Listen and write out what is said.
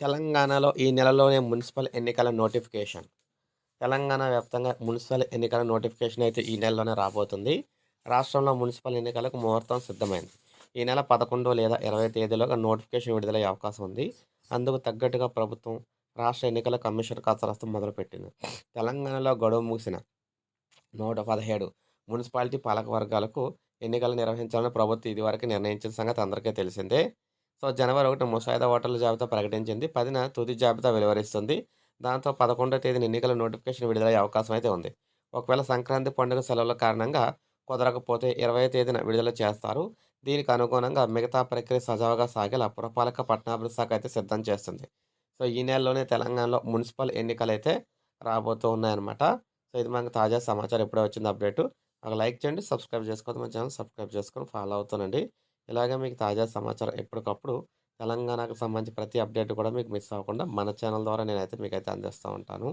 తెలంగాణలో ఈ నెలలోనే మున్సిపల్ ఎన్నికల నోటిఫికేషన్. తెలంగాణ వ్యాప్తంగా మున్సిపల్ ఎన్నికల నోటిఫికేషన్ అయితే ఈ నెలలోనే రాబోతుంది. రాష్ట్రంలో మున్సిపల్ ఎన్నికలకు ముహూర్తం సిద్ధమైంది. ఈ నెల పదకొండు లేదా ఇరవై తేదీలోగా నోటిఫికేషన్ విడుదలయ్యే అవకాశం ఉంది. అందుకు తగ్గట్టుగా ప్రభుత్వం రాష్ట్ర ఎన్నికల కమిషన్ కసరస్తు మొదలుపెట్టింది. తెలంగాణలో గడువు ముగిసిన నూట పదిహేడు మున్సిపాలిటీ పాలక వర్గాలకు ఎన్నికలు నిర్వహించాలని ప్రభుత్వం ఇదివరకు నిర్ణయించిన సంగతి అందరికీ తెలిసిందే. సో జనవరి ఒకటి ముసాయిదా ఓటర్ల జాబితా ప్రకటించింది. పదిన తుది జాబితా వెలువరిస్తుంది. దాంతో పదకొండో తేదీన ఎన్నికల నోటిఫికేషన్ విడుదలయ్యే అవకాశం అయితే ఉంది. ఒకవేళ సంక్రాంతి పండుగ సెలవుల కారణంగా కుదరకపోతే ఇరవై తేదీన విడుదల చేస్తారు. దీనికి అనుగుణంగా మిగతా ప్రక్రియ సజావుగా సాగేలా పురపాలక పట్టణాభివృద్ధి శాఖ అయితే సిద్ధం చేస్తుంది. సో ఈ నెలలోనే తెలంగాణలో మున్సిపల్ ఎన్నికలు అయితే రాబోతూ ఉన్నాయన్నమాట. సో ఇది మనకు తాజా సమాచారం. ఎప్పుడో వచ్చింది అప్డేట్. ఒక లైక్ చేయండి సబ్స్క్రైబ్ చేసుకోవద్దు. మన ఛానల్ సబ్స్క్రైబ్ చేసుకొని ఫాలో అవుతానండి ఇలాగే మీకు తాజా సమాచారం ఎప్పటికప్పుడు తెలంగాణకు సంబంధించి ప్రతి అప్డేట్ కూడా మీకు మిస్ అవ్వకుండా మన ఛానల్ ద్వారా నేనైతే మీకైతే అందిస్తూ ఉంటాను.